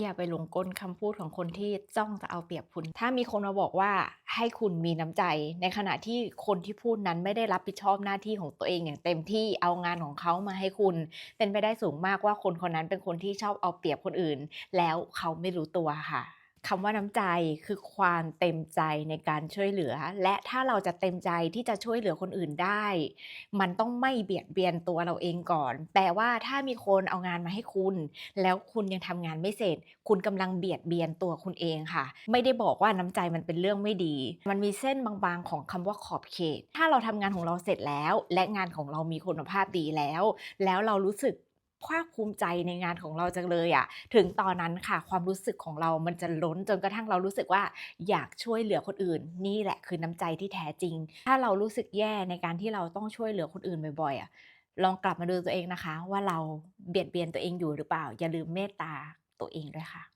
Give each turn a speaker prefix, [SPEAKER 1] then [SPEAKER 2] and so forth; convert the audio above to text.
[SPEAKER 1] อย่าไปหลงกลคำพูดของคนที่จ้องจะเอาเปรียบคุณ ถ้ามีคนมาบอกว่าให้คุณมีน้ำใจ ในขณะที่คนที่พูดนั้นไม่ได้รับผิดชอบหน้าที่ของตัวเองอย่างเต็มที่เอางานของเขามาให้คุณ เป็นไปได้สูงมากว่าคนคนนั้นเป็นคนที่ชอบเอาเปรียบคนอื่น แล้วเขาไม่รู้ตัวค่ะ คำว่าน้ำใจคือความเต็มใจในการช่วยเหลือ และถ้าเราจะเต็มใจที่จะช่วยเหลือคนอื่นได้ มันต้องไม่เบียดเบียนตัวเราเองก่อน แปลว่าถ้ามีคนเอางานมาให้คุณ แล้วคุณยังทำงานไม่เสร็จ คุณกำลังเบียดเบียนตัวคุณเองค่ะ ไม่ได้บอกว่าน้ำใจมันเป็นเรื่องไม่ดี มันมีเส้นบางๆ ของคำว่าขอบเขต ถ้าเราทำงานของเราเสร็จแล้ว และงานของเรามีคุณภาพดีแล้ว แล้วเรารู้สึก ภาคภูมิใจในงานของเราจังเลยอะถึงตอนนั้นค่ะ ความรู้สึกของเรามันจะล้นจนกระทั่งเรารู้สึกว่าอยากช่วยเหลือคนอื่น นี่แหละคือน้ำใจที่แท้จริง ถ้าเรารู้สึกแย่ในการที่เราต้องช่วยเหลือคนอื่นบ่อยๆอะลองกลับมาดูตัวเองนะคะ ว่าเราเบียดเบียนตัวเองอยู่หรือเปล่า อย่าลืมเมตตาตัวเองด้วยค่ะ